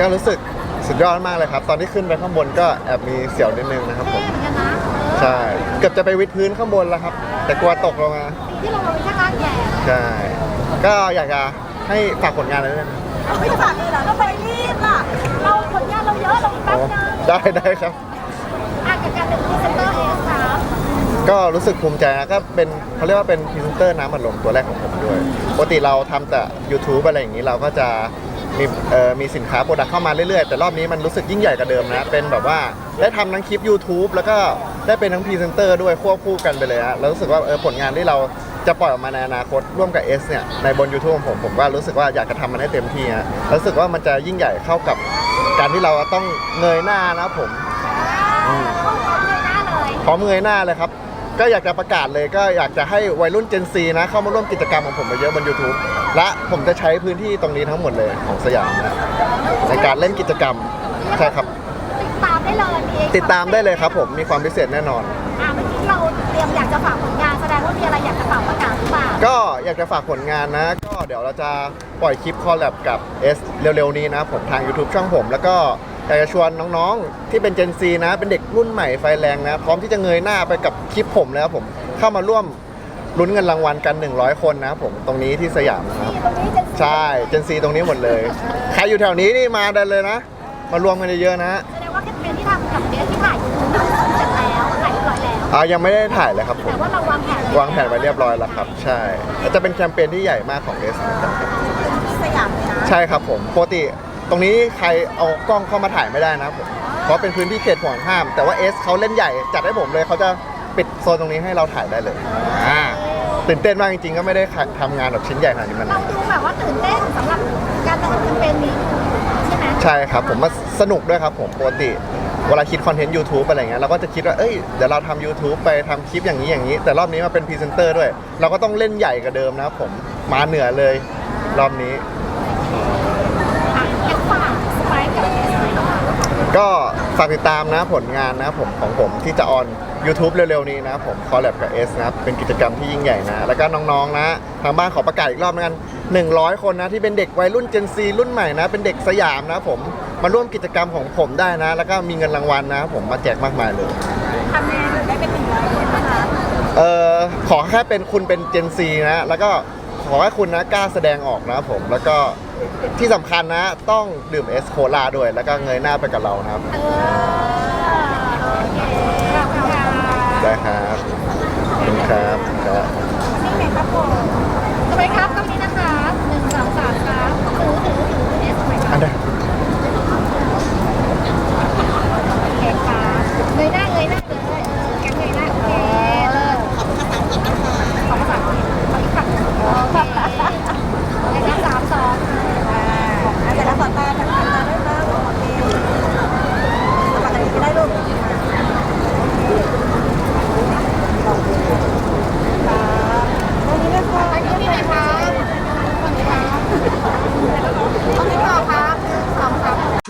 ก็รู้สึกสุดยอดมากเลยครับ ตอนที่ขึ้นไปข้างบนก็แอบมีเสียวนิดนึงนะครับผเท่มเหมือนกันนะใช่เกือบจะไปวิดพื้นข้างบนแล้วครับ แต่กลัวตกลงมาที่เราลงไปข้างล่างแย่ใช่ก็อยากจะให้ฝากผลงานอะไรด้วยนะไม่ฝากเลยเหรอเราไปรีบล่ะ เราผลงานเราเยอะเราแป๊บนึงได้ได้ครับอะกับการเป็นพรีเซนเตอร์เอสครับก็รู้สึกภูมิใจนะก็เป็นเขาเรียกว่าเป็นพรีเซนเตอร์น้ำอัดลมตัวแรกของผมด้วยปกติเราทำแต่ YouTube อะไรอย่างนี้เราก็จะ มีเอ่อมีสินค้าโปรดักต์เข้ามาเรื่อยๆ แต่รอบนี้มันรู้สึกยิ่งใหญ่กว่าเดิมนะ เป็นแบบว่าได้ทำทั้งคลิป YouTube แล้วก็ได้เป็นทั้งพรีเซนเตอร์ด้วยควบคู่กันไปเลยฮะแล้วรู้สึกว่าเออผลงานที่เราจะปล่อยออกมาในอนาคตร่วมกับ S เนี่ยในบน YouTube ของผมผมก็รู้สึกว่าอยากจะทำมันให้เต็มที่ฮะแล้วรู้สึกว่ามันจะยิ่งใหญ่เข้ากับการที่เราต้องเงยหน้านะผมอืมต้องพร้อมเลยหน้าเลยพร้อมเงยหน้าเลยครับ ก็อยากจะประกาศเลยก็อยากจะให้วัยรุ่น Gen Z นะ เข้ามาร่วมกิจกรรมของผมมาเยอะบน YouTube และผมจะใช้พื้นที่ตรงนี้ทั้งหมดเลยของสยามนะในการเล่นกิจกรรมใช่ครับ ติดตามได้เลยมีติดตามได้เลยครับผมมีความพิเศษแน่นอน อะเมื่อกี้เราเตรียมอยากจะฝากผลงานแสดงว่ามีอะไรอยากจะฝากประกาศหรือเปล่าก็อยากจะฝากผลงานนะ ก็เดี๋ยวเราจะปล่อยคลิปคอลแลบกับ S เร็วๆนี้นะผมทาง YouTube ช่องผม แล้วก็อยากจะชวนน้องๆ ที่เป็น Gen Z นะ เป็นเด็กรุ่นใหม่ไฟแรงนะ พร้อมที่จะเงยหน้าไปกับคลิปผมแล้วผมเข้ามาร่วม ลุ้นเงินรางวัลกัน 100 คนนะครับผมตรงนี้ที่สยามนะครับ ตรงนี้จะใช่ Gen Z ตรงนี้หมดเลย ใครอยู่แถวนี้นี่มาได้เลยนะ มารวมกันเยอะๆนะแสดงว่าแคมเปญที่ทำกับเดสที่ถ่ายอยู่เสร็จแล้วถ่ายเรียบร้อยแล้ว อ่ายังไม่ได้ถ่ายเลยครับผมแต่ว่าเราวางแผนวางแผนไว้เรียบร้อยแล้วครับ ใช่แล้วจะเป็นแคมเปญที่ใหญ่มากของ S นะครับสยามเลยนะใช่ครับผมปกติตรงนี้ใครเอากล้องเข้ามาถ่ายไม่ได้นะครับผมเพราะเป็นพื้นที่เขตห่วงห้าม แต่ว่า S เขาเล่นใหญ่จัดให้ผมเลยเขาจะปิดโซนตรงนี้ให้เราถ่ายได้เลยอ่า ตื่นเต้นมากจริงๆ ก็ไม่ได้ทำงานแบบชิ้นใหญ่ขนาดนี้มานาน เราดูแบบว่าตื่นเต้นสำหรับการดำเนินแคมเปญนี้ใช่ไหมใช่ครับผมมาสนุกด้วยครับผมปกติเวลาคิดคอนเทนต์ YouTube อะไรเงี้ยเราก็จะคิดว่าเอ้ยเดี๋ยวเราทำ YouTube ไปทำคลิปอย่างนี้อย่างนี้ แต่รอบนี้มาเป็นพรีเซนเตอร์ด้วย เราก็ต้องเล่นใหญ่กว่าเดิมนะครับผมมาเหนือเลยรอบนี้ อะอยากฝากสไปค์กับเอสหน่อยค่ะก็ ฝากติดตามนะผลงานนะผมของผมที่จะออน YouTube เร็วๆนี้นะผมคอลแลบกับ S นะครับเป็นกิจกรรมที่ยิ่งใหญ่นะ แล้วก็น้องๆนะ ทางบ้านขอประกาศอีกรอบนะกัน 100 คนนะที่เป็นเด็กวัยรุ่น Gen Z รุ่นใหม่นะ เป็นเด็กสยามนะผมมาร่วมกิจกรรมของผมได้นะ แล้วก็มีเงินรางวัลนะ ผมมาแจกมากมายเลย ทำงานได้เป็นหนึ่งร้อยคนนะคะ เอ่อขอแค่เป็นคุณเป็น Gen Z นะ แล้วก็ ขอให้คุณนะกล้าแสดงออกนะผม แล้วก็ที่สำคัญนะต้องดื่มเอสโคลาด้วย แล้วก็เงยหน้าไปกับเรานะครับเออโอเคขอบคุณค่ะได้ครับขอบคุณครับครับ นี่ไงครับผม